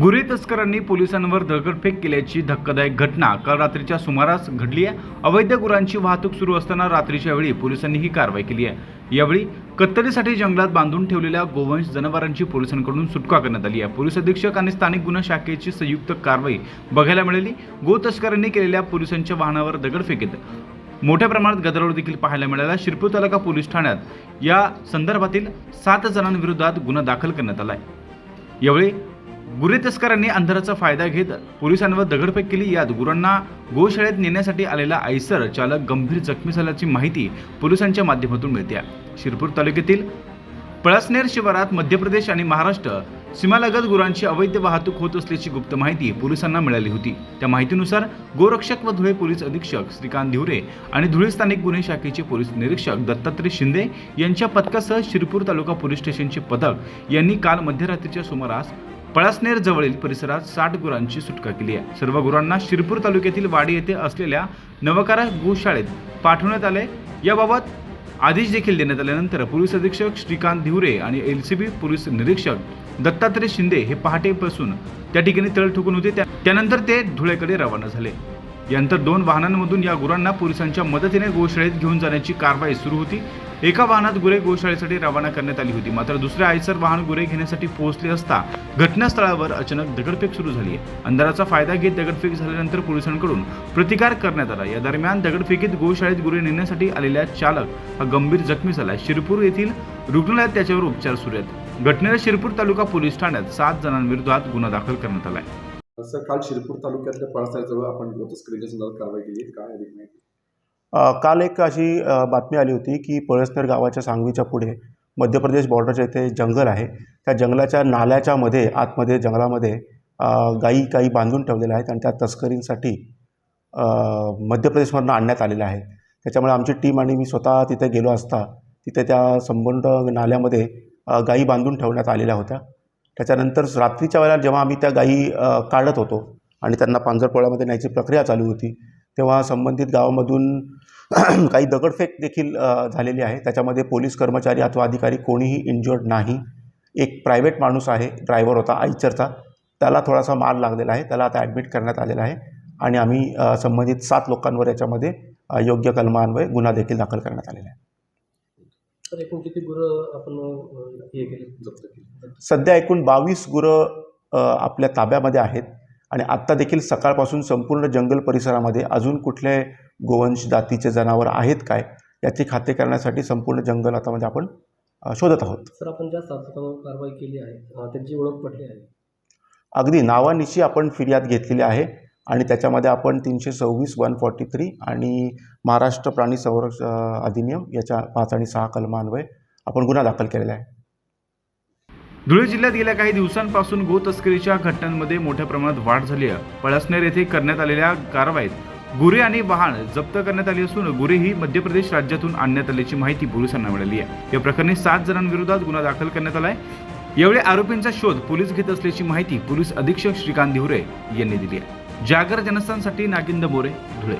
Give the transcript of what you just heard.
गुरे तस्करांनी पोलिसांवर दगडफेक केल्याची धक्कादायक घटना काल रात्रीच्या सुमारास घडली आहे. अवैध गुरांची वाहतूक सुरू असताना रात्रीच्या वेळी पोलिसांनी ही कारवाई केली आहे. यावेळी कत्तलीसाठी जंगलात बांधून ठेवलेल्या गोवंश जनावरांची पोलिसांकडून सुटका करण्यात आली आहे. पोलीस अधीक्षक आणि स्थानिक गुन्हा शाखेची संयुक्त कारवाई बघायला मिळाली. गो तस्करांनी केलेल्या पोलिसांच्या वाहनावर दगडफेकीत मोठ्या प्रमाणात गदारोळ देखील पाहायला मिळाला. शिरपूर तालुका पोलीस ठाण्यात या संदर्भातील सात जणांविरोधात गुन्हा दाखल करण्यात आला आहे. यावेळी गुरे तस्करांनी अंधाराचा फायदा घेत पोलिसांवर दगडफेक केली. यात गुरांना गोशाळेत नेण्यासाठी आलेला आयसर चालक गंभीर जखमी झाल्याची माहिती पोलिसांच्या माध्यमातून मिळते. शिरपूर तालुक्यातील पळसनेर शिवारात मध्य प्रदेश आणि महाराष्ट्र सीमालगत गुरांची अवैध वाहतूक होत असल्याची गुप्त माहिती पोलिसांना मिळाली होती. त्या माहितीनुसार गोरक्षक व धुळे पोलीस अधीक्षक श्रीकांत धिवरे आणि धुळे स्थानिक गुन्हे शाखेचे पोलीस निरीक्षक दत्तात्रय शिंदे यांच्या पथकासह शिरपूर तालुका पोलीस स्टेशनचे पथक यांनी काल मध्यरात्रीच्या सुमारास पळासनेर जवळील परिसरात साठ गुरांची सुटका केली आहे. सर्व गुरांना शिरपूर तालुक्यातील वाडी येथे असलेल्या नवकारा गोशाळेत पाठवण्यात आले याबाबत आदेश देखील देण्यात आल्यानंतर पोलीस अधीक्षक श्रीकांत धिवरे आणि एल सी बी पोलीस निरीक्षक दत्तात्रय शिंदे हे पहाटेपासून त्या ठिकाणी तळ ठोकून होते. त्या- त्यानंतर ते धुळेकडे रवाना झाले. यानंतर दोन वाहनांमधून या गुरांना पोलिसांच्या मदतीने गोशाळेत घेऊन जाण्याची कारवाई सुरू होती. एका वाहनात गुरे गोशाळेसाठी रवाना करण्यात आली होती. मात्र दुसऱ्या आयसर वाहन गुरे घेण्यासाठी पोहोचले असता घटनास्थळावर अचानक दगडफेक सुरू झाली आहे. अंधाराचा फायदा घेत दगडफेक झाल्यानंतर पोलिसांकडून प्रतिकार करण्यात आला. या दरम्यान दगडफेकीत गोशाळेत गुरे नेण्यासाठी आलेल्या चालक हा गंभीर जखमी झाला. शिरपूर येथील रुग्णालयात त्याच्यावर उपचार सुरू आहेत. घटनेला शिरपूर तालुका पोलीस ठाण्यात सात जणांविरोधात गुन्हा दाखल करण्यात आला आहे. सर काल शिरपूर तालुक्यातल्या पळसाजवळ आपण संदर्भात कारवाई केली काय अधिक माहिती? काल एक अशी बातमी आली होती की पळसनेर गावाच्या सांगवीच्या पुढे मध्य प्रदेश बॉर्डरच्या इथे जंगल आहे. त्या जंगलाच्या नाल्याच्या मध्ये आतमध्ये जंगलामध्ये गाई काही बांधून ठेवलेल्या आहेत आणि त्या तस्करींसाठी मध्य प्रदेशमधून आणण्यात आलेल्या आहे त्याच्यामुळे आमची टीम आणि मी स्वतः तिथे गेलो असता तिथे त्या संबंध नाल्यामध्ये गाई गायी बांधून ठेवण्यात आलेल्या होत्या. त्याच्यानंतर रात्रीच्या वेळेला जेव्हा आम्ही त्या गायी काढत होतो आणि त्यांना पांजरपोळ्यामध्ये न्यायची प्रक्रिया चालू होती तेव्हा संबंधित गावामधून काही दगडफेक देखील झालेली आहे. त्याच्यामध्ये पोलीस कर्मचारी अथवा अधिकारी कोणीही इंज्युअर्ड नाही. एक प्रायव्हेट माणूस आहे ड्रायव्हर होता आईचरचा. त्याला थोडासा मार लागलेला आहे. त्याला आता ॲडमिट करण्यात आलेला आहे. आणि आम्ही संबंधित सात लोकांवर याच्यामध्ये योग्य कलमान्वये गुन्हा देखील दाखल करण्यात आलेला आहे. तर एकूण किती गुरं आपण अं, हे केली जप्त केली? सध्या एकूण बावीस गुरं आपल्या ताब्यामध्ये आहेत. आणि आत्ता देखील सकाळपासून संपूर्ण जंगल परिसरामध्ये अजून कुठले गोवंश जातीचे जनावर आहेत काय याची खात्री करण्यासाठी संपूर्ण जंगल आता म्हणजे आपण शोधत आहोत. सर आपण ज्या कारवाई केली आहे त्यांची ओळख पटली आहे? अगदी नावानिशी आपण फिर्याद घेतलेली आहे आणि त्याच्यामध्ये आपण तीनशे सव्वीस वन फॉर्टी थ्री आणि महाराष्ट्र प्राणी संरक्षण अधिनियम याच्या पाच आणि सहा कलमान्वये आपण गुन्हा दाखल केलेला आहे. धुळे जिल्ह्यात गेल्या काही दिवसांपासून गो तस्करीच्या घटनांमध्ये मोठ्या प्रमाणात वाढ झाली आहे. पळसनेर येथे करण्यात आलेल्या कारवाईत गुरे आणि वाहन जप्त करण्यात आली असून गुरे ही मध्य प्रदेश राज्यातून आणण्यात आल्याची माहिती पोलिसांना मिळाली आहे. या प्रकरणी सात जणांविरोधात गुन्हा दाखल करण्यात आलाय. यावेळी आरोपींचा शोध पोलीस घेत असल्याची माहिती पोलीस अधीक्षक श्रीकांत धिवरे यांनी दिली आहे. जागर जनस्थानसाठी नागिंद मोरे धुळे.